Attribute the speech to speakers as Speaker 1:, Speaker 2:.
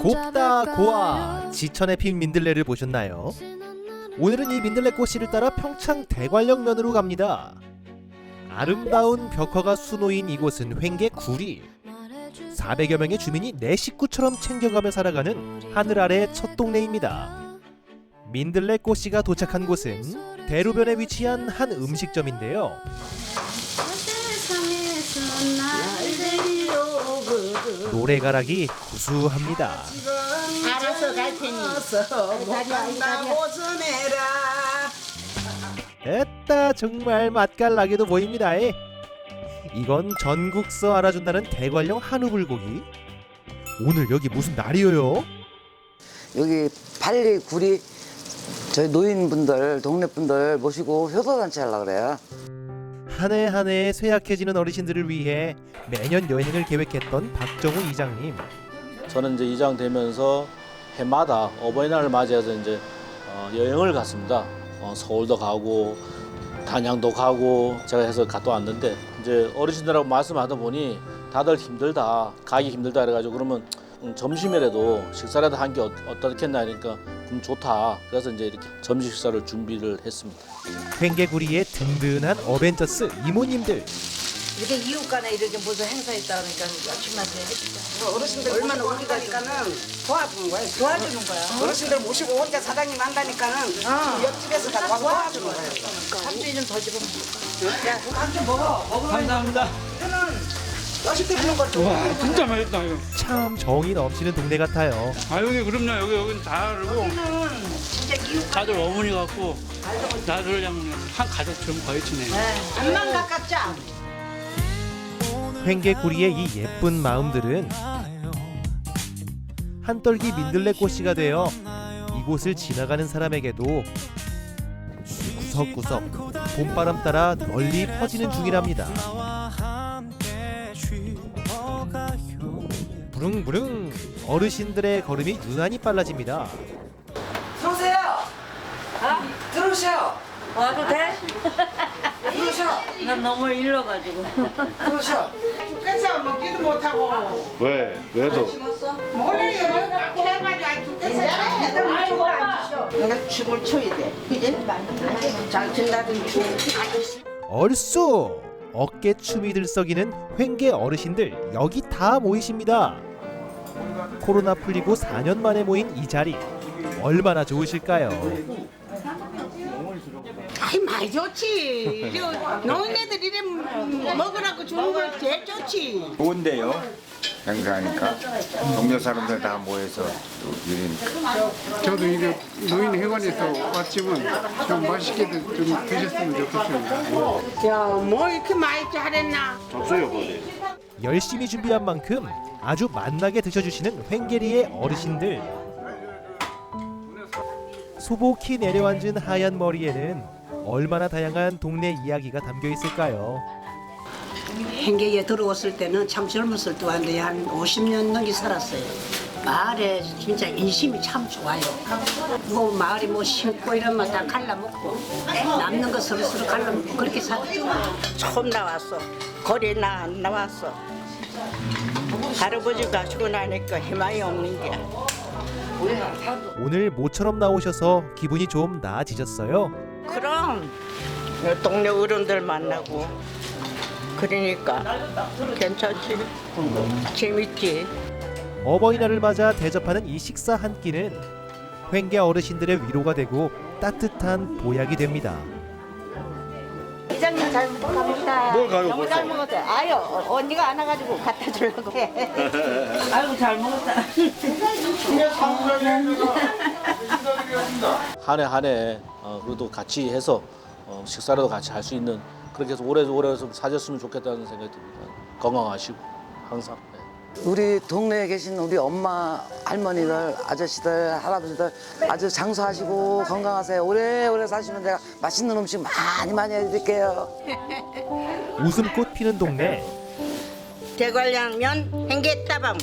Speaker 1: 곱다 고아 지천에 핀 민들레를 보셨나요? 오늘은 이 민들레 꽃씨를 따라 평창 대관령면으로 갑니다. 아름다운 벽화가 수놓인 이곳은 횡계 구리. 400여 명의 주민이 내 식구처럼 챙겨가며 살아가는 하늘 아래 첫 동네입니다. 민들레 꽃씨가 도착한 곳은 대로변에 위치한 한 음식점인데요. 노래가락이 구수합니다.
Speaker 2: 알아서 갈 테니.
Speaker 1: 됐다 정말 맛깔나게도 보입니다. 에. 이건 전국서 알아준다는 대관령 한우 불고기. 오늘 여기 무슨 날이에요?
Speaker 3: 여기 팔리 구리 저희 노인분들 동네 분들 모시고 효도단체 하려고 그래요.
Speaker 1: 한 해 한해 쇠약해지는 어르신들을 위해 매년 여행을 계획했던 박정우 이장님.
Speaker 4: 저는 이제 이장 되면서 해마다 어버이날을 맞이해서 이제 어, 여행을 갔습니다. 어, 서울도 가고 단양도 가고 제가 해서 갔다 왔는데 이제 어르신들하고 말씀하다 보니 다들 힘들다 가기 힘들다 그래가지고 그러면 음, 점심이라도 식사라도 한 게 어떻겠나 하니까 그럼 좋다 그래서 이제 이렇게 점심 식사를 준비를 했습니다.
Speaker 1: 횡계구리의 든든한 어벤져스 이모님들.
Speaker 2: 이렇게 이웃간에 이렇게 무슨 행사 있다 그러니까 아침한테 해주자.
Speaker 5: 어르신들
Speaker 2: 얼마나 우리가
Speaker 5: 한다니까는 도와주는 거예요.
Speaker 2: 도와주는 거야.
Speaker 5: 어르신들 모시고 혼자 사장님 한다니까는
Speaker 2: 어.
Speaker 5: 옆집에서 다 와서 도와주는 거예요.
Speaker 2: 삼촌이 좀 더 집어먹을까?
Speaker 5: 야, 그거 한점 먹어. 먹으면
Speaker 6: 감사합니다.
Speaker 5: 맛있게 부는 거 좋아.
Speaker 6: 와 진짜 맛있다 이거.
Speaker 1: 참 정이 넘치는 동네 같아요.
Speaker 6: 아 여기 그럼요 여기 여기는 다 알고
Speaker 2: 진짜 이웃
Speaker 6: 다들 어머니 같고 다들 그냥 한 가족처럼 거의 지내.
Speaker 2: 안만 가깝지 않아.
Speaker 1: 횡계구리의 이 예쁜 마음들은 한떨기 민들레 꽃씨가 되어 이곳을 지나가는 사람에게도 구석구석 봄바람 따라 널리 퍼지는 중이랍니다. 부릉부릉 어르신들의 걸음이 유난히 빨라집니다.
Speaker 5: 들어오세요. 들어오셔.
Speaker 7: 와도 돼?
Speaker 5: 들어오셔.
Speaker 7: 난 너무 일러가지고.
Speaker 5: 들어오셔. 죽겠어. 먹지도 못하고.
Speaker 8: 왜? 왜도?
Speaker 5: 몰라요. 해가지고 안 죽겠어. 내가 춤을 춰야 돼. 이제 잘 춘다든 춤.
Speaker 1: 얼쑤 어깨 춤이 들썩이는 횡계 어르신들 여기 다 모이십니다. 코로나 풀리고 4년 만에 모인 이 자리 얼마나 좋으실까요?
Speaker 5: 아이 많이 좋지. 저 노인네들 이래 먹으라고 주는 거 제일 좋지.
Speaker 8: 좋은데요? 행사하니까 동료 사람들 다 모여서 또 일이니까
Speaker 9: 저도 이게 노인 회관에서 왔지만 좀 맛있게도 좀 드셨으면 좋겠습니다.
Speaker 5: 야, 뭐 이렇게 많이 잘했나?
Speaker 1: 열심히 준비한 만큼 아주 맛나게 드셔주시는 횡계리의 어르신들 소복히 내려앉은 하얀 머리에는 얼마나 다양한 동네 이야기가 담겨 있을까요?
Speaker 10: 행계에 들어왔을 때는 참 젊었을 때인데 한 50년 넘게 살았어요. 마을에 진짜 인심이 참 좋아요. 뭐 마을에 뭐 심고 이러면 다 갈라먹고 남는 거 서로서로 갈라먹고 그렇게 살았죠.
Speaker 7: 처음 나왔어. 거리에 나 안 나왔어. 할아버지가 죽고 나니까 희망이 없는 게.
Speaker 1: 오늘 모처럼 나오셔서 기분이 좀 나아지셨어요?
Speaker 7: 그럼 동네 어른들 만나고 그러니까 괜찮지. 재밌지.
Speaker 1: 어버이날을 맞아 대접하는 이 식사 한 끼는 횡계 어르신들의 위로가 되고 따뜻한 보약이 됩니다.
Speaker 2: 잘 먹었습니다.
Speaker 8: 뭘 가요,
Speaker 2: 너무 잘 먹었어요. 아유 언니가 안 와가지고 갖다 주려고 해. 아이고 잘 먹었다.
Speaker 4: 한해 한해 어, 그래도 같이 해서 어, 식사라도 같이 할 수 있는 그렇게 해서 오래 오래 좀 사셨으면 좋겠다는 생각이 듭니다. 건강하시고 항상. 네.
Speaker 3: 우리 동네에 계신 우리 엄마, 할머니들, 아저씨들, 할아버지들 아주 장수하시고 건강하세요. 오래오래 사시면 제가 맛있는 음식 많이 많이 해드릴게요.
Speaker 1: 웃음꽃 피는 동네
Speaker 7: 대관령면 행계따방